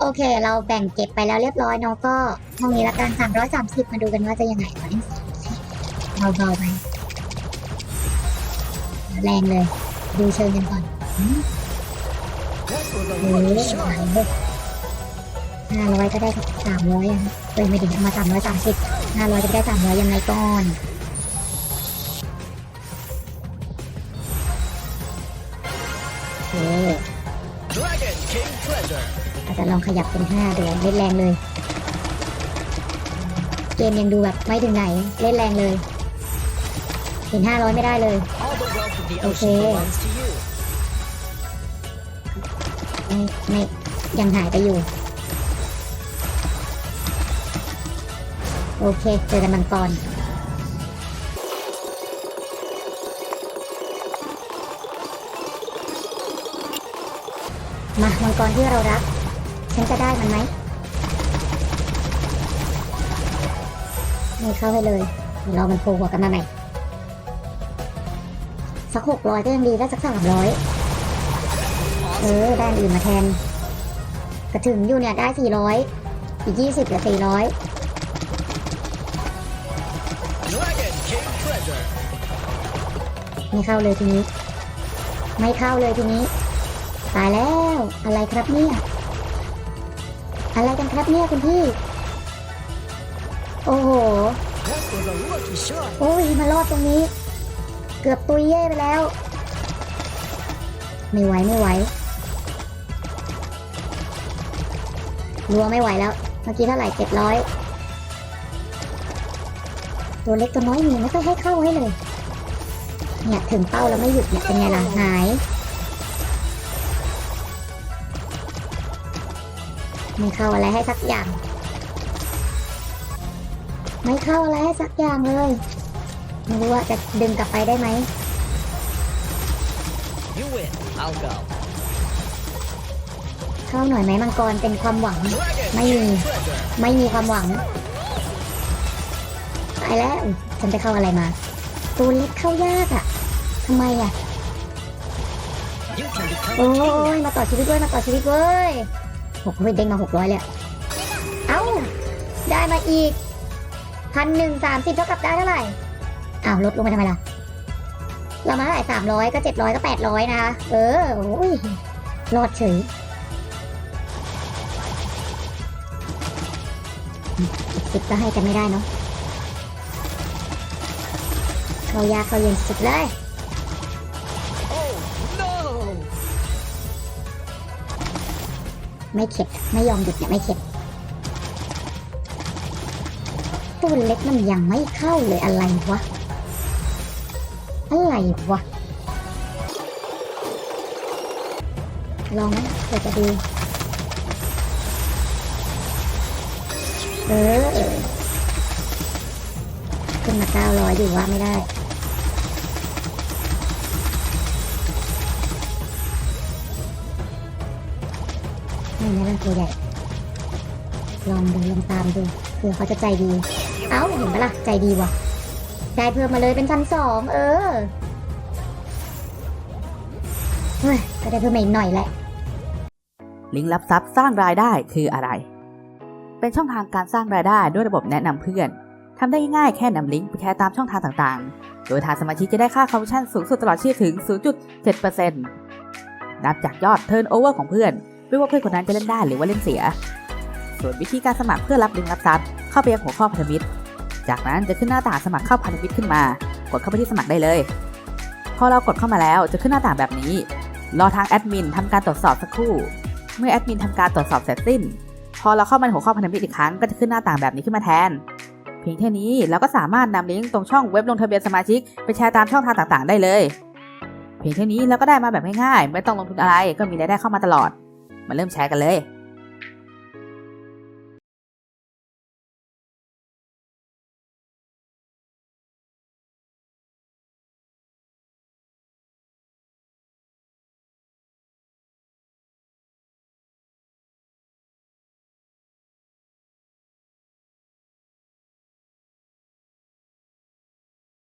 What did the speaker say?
โอเค เราแบ่งเก็บไปแล้วเรียบร้อยเนาะก็ห้องนี้ละกัน330มสิบมาดูกันว่าจะยังไงขอเล่นเบาๆไปแรงเลย ดูเชิงกันก่อนอืม That was a โอ้ lucky ย shot. ห้าร้อยก็ได้สามร้อยอะเอ้ยไม่ถึงเอามาสามร้อยสามสิบห้าร้อยก็ได้สามร้อยยังไงก่อนโอเค Dragon King Treasure. อาจจะลองขยับเป็นห้าดูเล่นแรงเลย เกมยังดูแบบไม่ถึงไหนเล่นแรงเลยเห็นห้าร้อยไม่ได้เลย All the wealth of the Okay. ocean belongs to you. ไม่ไม่ยังหายไปอยู่ โอเค เจอกันมังกรมามังกรที่เรารัก ฉันจะได้มันไหมไม่เข้าให้เลยเรอมันโผล่หัวกันมาใหม่สักหกร้อยก็ยังดีได้สักสามร้อยเออได้อันอื่นมาแทนกระถึงอยู่เนี่ยได้สี่ร้อยอีกยี่สิบเหลือสี่ร้อยไม่เข้าเลยทีนี้ ไม่เข้าเลยทีนี้ ตายแล้วอะไรครับเนี่ย อะไรกันครับเนี่ยคุณพี่ โอ้โห โอ้ยมารอดตรงนี้ เกือบตุยเย่ไปแล้ว ไม่ไหวไม่ไหวรัวไม่ไหวแล้ว เมื่อกี้เท่าไหร่เจ็ดร้อยตัวเล็กตัวน้อยมีไม่ค่อยให้เข้าให้เลย เนี่ยถึงเป้าแล้วไม่หยุดเนี่ยเป็นไงล่ะหาย ไม่เข้าอะไรให้สักอย่าง ไม่เข้าอะไรให้สักอย่างเลย ไม่รู้ว่าจะดึงกลับไปได้ไหม You win. I'll go. เข้าหน่อยไหมมังกรเป็นความหวัง Dragon Mấy King người. Treasure. ไม่มีความหวังตายแล้วอุ๊ยฉันไปเข้าอะไรมา ตัวเล็กเข้ายากอะ่ะทำไมอะ่ะ You can become โอ้ a king. ยมาต่อชีวิตด้วยมาต่อชีวิตเว้ย หกเฮ้ยเด้งมาหกร้อยเลยเอ้า ได้มาอีกพันหนึ่งสามสิบเท่ากับได้เท่าไหร่อ้าวลดลงไปทำไมล่ะ เรามาเท่าไหร่สามร้อยก็เจ็ดร้อยก็แปดร้อยนะคะเออโอ้ยรอดเฉยสิบก็ให้กันไม่ได้เนาะเขายาเขาเย็นสุดเลย ไม่เข็ด ไม่ยอมหยุดเนี่ยไม่เข็ดตัวเล็กมันยังไม่เข้าเลยอะไรวะ อะไรวะ ลองไหมเผื่อจะดีเออเออขึ้นมาเก้าร้อยอยู่ว่าไม่ได้ ไม่นะเป็นตัวใหญ่ลองดูลองตามดูเผื่อเขาจะใจดี เอ้าเห็นปะล่ะใจดีว่ะได้เพิ่มมาเลยเป็นพันสองเออเฮ้ยก็ได้เพิ่มมาอีกหน่อยแหละ ลิงก์รับทรัพย์สร้างรายได้คืออะไร เป็นช่องทางการสร้างรายได้ด้วยระบบแนะนำเพื่อนทำได้ง่ายแค่นำลิงก์ไปแชร์ตามช่องทางต่างๆ โดยทางสมาชิกจะได้ค่าคอมมิชชั่นสูงสุดตลอดชีพถึง 0.7%นับจากยอดเทิร์นโอเวอร์ของเพื่อน ไม่ว่าเพื่อนคนนั้นจะเล่นได้หรือว่าเล่นเสีย ส่วนวิธีการสมัครเพื่อรับลิงก์รับทรัพย์เข้าไปยังหัวข้อพันธมิตร จากนั้นจะขึ้นหน้าต่างสมัครเข้าพันธมิตรขึ้นมา กดเข้าไปที่สมัครได้เลย พอเรากดเข้ามาแล้วจะขึ้นหน้าต่างแบบนี้ รอทางแอดมินทำการตรวจสอบสักครู่ เมื่อแอดมินทำการตรวจสอบเสร็จสิ้น พอเราเข้ามาในหัวข้อพันธมิตรอีกครั้งก็จะขึ้นหน้าต่างแบบนี้ขึ้นมาแทน เพียงแค่นี้เราก็สามารถนำลิงก์ตรงช่องเว็บลงทะเบียนสมาชิกไปแชร์ตามช่องทางต่าง ๆ ได้เลย เพียงแค่นี้เราก็ได้มาแบบง่ายๆไม่ต้องลงทุนอะไรก็มีรายได้เข้ามาตลอด มาเริ่มแชร์กันเลย